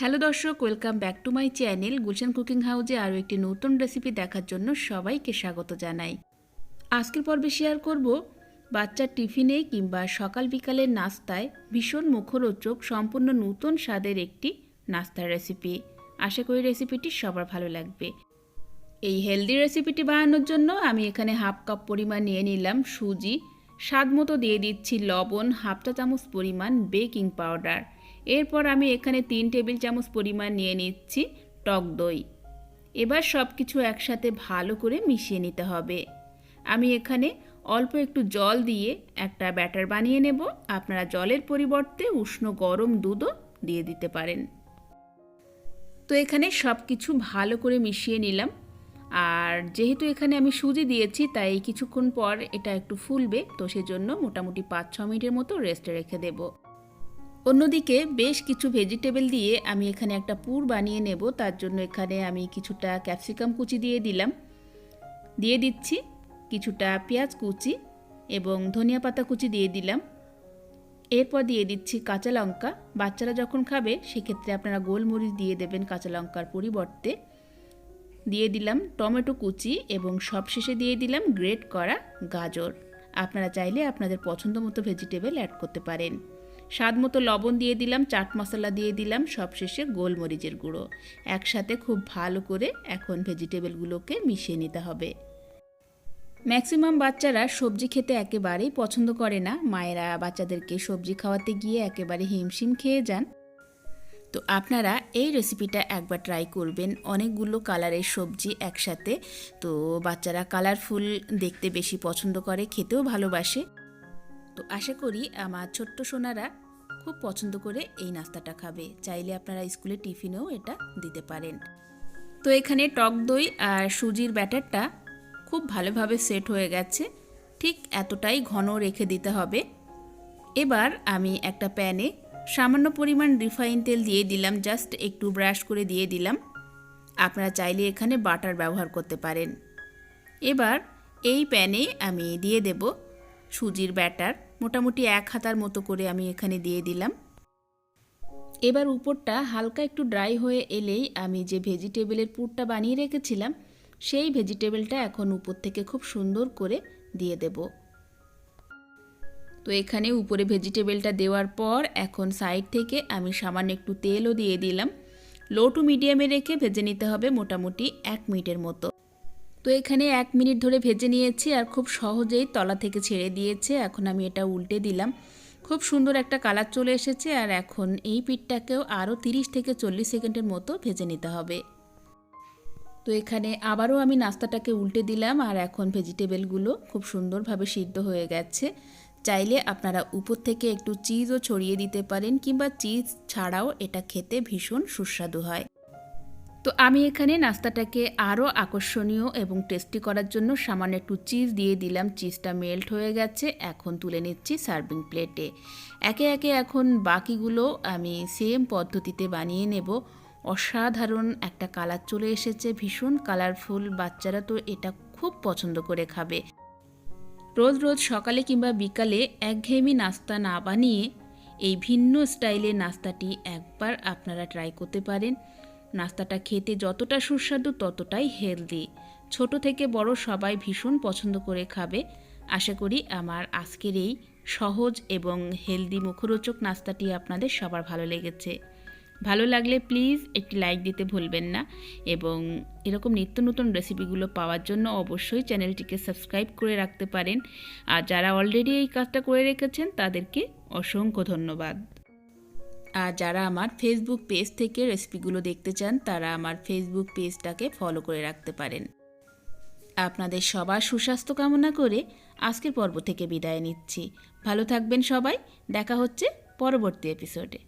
Hello দর্শক, welcome back to my channel Gulshan cooking হাউজে আরও একটি নতুন রেসিপি দেখার জন্য সবাইকে স্বাগত জানাই। আজকের পর্বে শেয়ার করব বাচ্চার টিফিনে কিংবা সকাল বিকালের নাস্তায় ভীষণ মুখরোচক সম্পূর্ণ নতুন স্বাদের একটি নাস্তার রেসিপি। আশা করি রেসিপিটি সবার ভালো লাগবে। এই হেলদি রেসিপিটি বানানোর জন্য আমি এখানে হাফ কাপ পরিমাণ নিয়ে নিলাম সুজি, স্বাদ মতো দিয়ে দিচ্ছি লবণ, হাফ চা চামচ পরিমাণ বেকিং পাউডার। এরপর আমি এখানে তিন টেবিল চামচ পরিমাণ নিয়ে নিচ্ছি টক দই। এবার সব কিছু একসাথে ভালো করে মিশিয়ে নিতে হবে। আমি এখানে অল্প একটু জল দিয়ে একটা ব্যাটার বানিয়ে নেব। আপনারা জলের পরিবর্তে উষ্ণ গরম দুধও দিয়ে দিতে পারেন। তো এখানে সব কিছু ভালো করে মিশিয়ে নিলাম। আর যেহেতু এখানে আমি সুজি দিয়েছি, তাই কিছুক্ষণ পর এটা একটু ফুলবে। তো সেজন্য মোটামুটি পাঁচ ছ মিনিটের মতো রেস্টে রেখে দেবো। অন্যদিকে বেশ কিছু ভেজিটেবল দিয়ে আমি এখানে একটা পুর বানিয়ে নেব। তার জন্য এখানে আমি কিছুটা ক্যাপসিকাম কুচি দিয়ে দিলাম। দিয়ে দিচ্ছি কিছুটা পেঁয়াজ কুচি এবং ধনিয়া পাতা কুচি দিয়ে দিলাম। এরপর দিয়ে দিচ্ছি কাঁচা লঙ্কা। বাচ্চারা যখন খাবে, সেক্ষেত্রে আপনারা গোলমরিচ দিয়ে দেবেন কাঁচা লঙ্কার পরিবর্তে। দিয়ে দিলাম টমেটো কুচি এবং সবশেষে দিয়ে দিলাম গ্রেট করা গাজর। আপনারা চাইলে আপনাদের পছন্দ মতো ভেজিটেবল অ্যাড করতে পারেন। স্বাদ মতো লবণ দিয়ে দিলাম, চাট মশলা দিয়ে দিলাম, সবশেষে গোলমরিচের গুঁড়ো। একসাথে খুব ভালো করে এখন ভেজিটেবলগুলোকে মিশিয়ে নিতে হবে। ম্যাক্সিমাম বাচ্চারা সবজি খেতে একেবারেই পছন্দ করে না। মায়েরা বাচ্চাদেরকে সবজি খাওয়াতে গিয়ে একেবারে হিমশিম খেয়ে যান। তো আপনারা এই রেসিপিটা একবার ট্রাই করবেন। অনেকগুলো কালারের সবজি একসাথে। তো বাচ্চারা কালারফুল, দেখতে বেশি পছন্দ করে, খেতেও ভালোবাসে। তো আশা করি আমার ছোট্ট সোনারা খুব পছন্দ করে এই নাস্তাটা খাবে। চাইলে আপনারা স্কুলে টিফিনেও এটা দিতে পারেন। তো এখানে টক দই আর সুজির ব্যাটারটা খুব ভালোভাবে সেট হয়ে গেছে। ঠিক এতটাই ঘন রেখে দিতে হবে। এবার আমি একটা প্যানে সামান্য পরিমাণ রিফাইন তেল দিয়ে দিলাম। জাস্ট একটু ব্রাশ করে দিয়ে দিলাম। আপনারা চাইলে এখানে বাটার ব্যবহার করতে পারেন। এবার এই প্যানে আমি দিয়ে দেব সুজির ব্যাটার। মোটামুটি এক হাতার মতো করে আমি এখানে দিয়ে দিলাম। এবার উপরটা হালকা একটু ড্রাই হয়ে এলেই আমি যে ভেজিটেবলের পুরটা বানিয়ে রেখেছিলাম, সেই ভেজিটেবলটা এখন উপর থেকে খুব সুন্দর করে দিয়ে দেব। তো এখানে উপরে ভেজিটেবলটা দেওয়ার পর এখন সাইড থেকে আমি সামান্য একটু তেলও দিয়ে দিলাম। লো টু মিডিয়ামে রেখে ভেজে নিতে হবে মোটামুটি এক মিনিটের মতো। তো এখানে এক মিনিট ধরে ভেজে নিয়েছি আর খুব সহজেই তলা থেকে ছেড়ে দিয়েছে। এখন আমি এটা উল্টে দিলাম। খুব সুন্দর একটা কালার চলে এসেছে আর এখন এই পিঠটাকেও আরও তিরিশ থেকে চল্লিশ সেকেন্ডের মতো ভেজে নিতে হবে। তো এখানে আবারও আমি নাস্তাটাকে উল্টে দিলাম আর এখন ভেজিটেবলগুলো খুব সুন্দরভাবে সিদ্ধ হয়ে গেছে। চাইলে আপনারা উপর থেকে একটু চিজও ছড়িয়ে দিতে পারেন কিংবা চিজ ছাড়াও এটা খেতে ভীষণ সুস্বাদু হয়। তো আমি এখানে নাস্তাটাকে আরও আকর্ষণীয় এবং টেস্টি করার জন্য সামান্য একটু চিজ দিয়ে দিলাম। চিজটা মেল্ট হয়ে গেছে। এখন তুলে নিচ্ছি সার্ভিং প্লেটে একে একে এখন বাকিগুলো আমি সেম পদ্ধতিতে বানিয়ে নেব। অসাধারণ একটা কালার চলে এসেছে, ভীষণ কালারফুল বাচ্চারা তো এটা খুব পছন্দ করে খাবে। রোজ রোজ সকালে কিংবা বিকালে একঘেয়েমি নাস্তা না বানিয়ে এই ভিন্ন স্টাইলে নাস্তাটি একবার আপনারা ট্রাই করতে পারেন। নাস্তাটা খেতে যতটা সুস্বাদু ততটাই হেলদি। ছোট থেকে বড় সবাই ভীষণ পছন্দ করে খাবে। আশা করি আমার আজকের এই সহজ এবং হেলদি মুখরোচক নাস্তাটি আপনাদের সবার ভালো লেগেছে। ভালো লাগলে প্লিজ একটি লাইক দিতে ভুলবেন না এবং এরকম নিত্য নতুন রেসিপিগুলো পাওয়ার জন্য অবশ্যই চ্যানেলটিকে সাবস্ক্রাইব করে রাখতে পারেন। আর যারা অলরেডি এই কাজটা করে রেখেছেন তাদেরকে অসংখ্য ধন্যবাদ। আর যারা আমার ফেসবুক পেজ থেকে রেসিপিগুলো দেখতে চান, তারা আমার ফেসবুক পেজটাকে ফলো করে রাখতে পারেন। আপনাদের সবার সুস্বাস্থ্য কামনা করে আজকের পর্ব থেকে বিদায় নিচ্ছি। ভালো থাকবেন সবাই, দেখা হচ্ছে পরবর্তী এপিসোডে